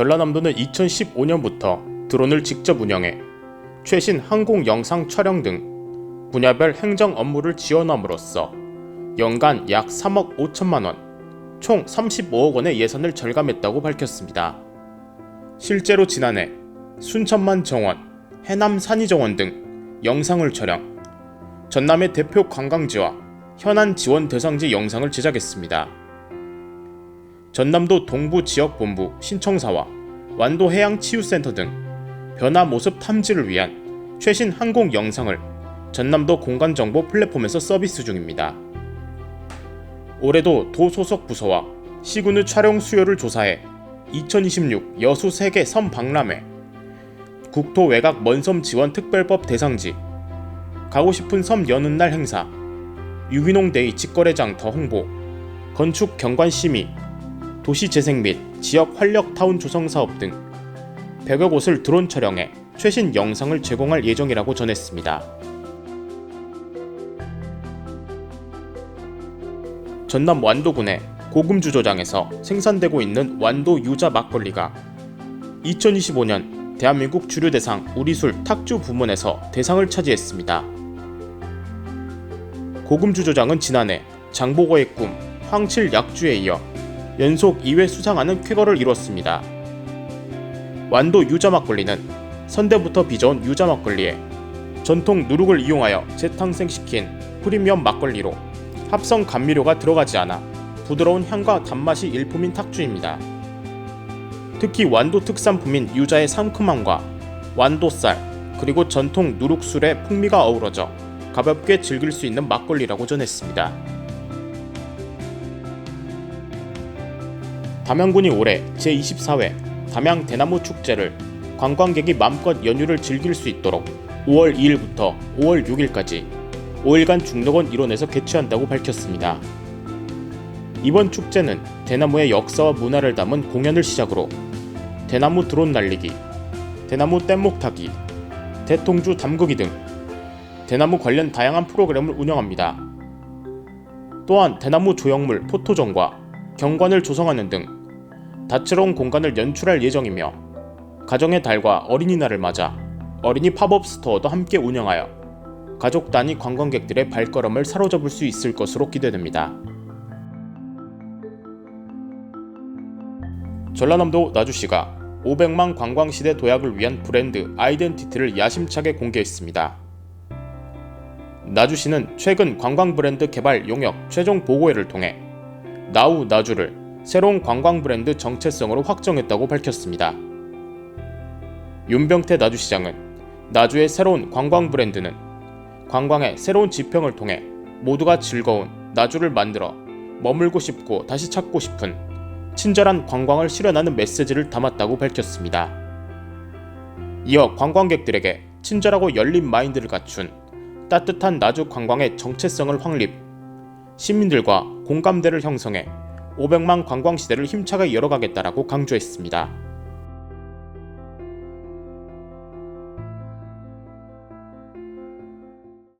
전라남도는 2015년부터 드론을 직접 운영해 최신 항공 영상 촬영 등 분야별 행정 업무를 지원함으로써 연간 약 3억 5천만 원, 총 35억 원의 예산을 절감했다고 밝혔습니다. 실제로 지난해 순천만 정원, 해남 산이 정원 등 영상을 촬영, 전남의 대표 관광지와 현안 지원 대상지 영상을 제작했습니다. 전남도 동부 지역 본부 신청사와 완도 해양치유센터 등 변화 모습 탐지를 위한 최신 항공 영상을 전남도 공간정보 플랫폼에서 서비스 중입니다. 올해도 도 소속 부서와 시군의 촬영 수요를 조사해 2026 여수 세계 섬 박람회, 국토 외곽 먼섬 지원 특별법 대상지, 가고 싶은 섬 여는 날 행사, 유기농 데이 직거래장 더 홍보, 건축 경관 심의, 도시 재생 및 지역 활력 타운 조성 사업 등 100여 곳을 드론 촬영해 최신 영상을 제공할 예정이라고 전했습니다. 전남 완도군의 고금주조장에서 생산되고 있는 완도 유자 막걸리가 2025년 대한민국 주류 대상 우리술 탁주 부문에서 대상을 차지했습니다. 고금주조장은 지난해 장보고의 꿈 황칠 약주에 이어 연속 2회 수상하는 쾌거를 이뤘습니다. 완도 유자 막걸리는 선대부터 빚어온 유자 막걸리에 전통 누룩을 이용하여 재탄생시킨 프리미엄 막걸리로 합성 감미료가 들어가지 않아 부드러운 향과 단맛이 일품인 탁주입니다. 특히 완도 특산품인 유자의 상큼함과 완도쌀 그리고 전통 누룩술의 풍미가 어우러져 가볍게 즐길 수 있는 막걸리라고 전했습니다. 담양군이 올해 제24회 담양 대나무 축제를 관광객이 마음껏 연휴를 즐길 수 있도록 5월 2일부터 5월 6일까지 5일간 중록원 일원에서 개최한다고 밝혔습니다. 이번 축제는 대나무의 역사와 문화를 담은 공연을 시작으로 대나무 드론 날리기, 대나무 뗏목 타기, 대통주 담그기 등 대나무 관련 다양한 프로그램을 운영합니다. 또한 대나무 조형물 포토전과 경관을 조성하는 등 다채로운 공간을 연출할 예정이며 가정의 달과 어린이날을 맞아 어린이 팝업 스토어도 함께 운영하여 가족 단위 관광객들의 발걸음을 사로잡을 수 있을 것으로 기대됩니다. 전라남도 나주시가 500만 관광시대 도약을 위한 브랜드 아이덴티티를 야심차게 공개했습니다. 나주시는 최근 관광 브랜드 개발 용역 최종 보고회를 통해 나우 나주를 새로운 관광 브랜드 정체성으로 확정했다고 밝혔습니다. 윤병태 나주시장은 나주의 새로운 관광 브랜드는 관광의 새로운 지평을 통해 모두가 즐거운 나주를 만들어 머물고 싶고 다시 찾고 싶은 친절한 관광을 실현하는 메시지를 담았다고 밝혔습니다. 이어 관광객들에게 친절하고 열린 마인드를 갖춘 따뜻한 나주 관광의 정체성을 확립, 시민들과 공감대를 형성해 500만 관광 시대를 힘차게 열어가겠다라고 강조했습니다.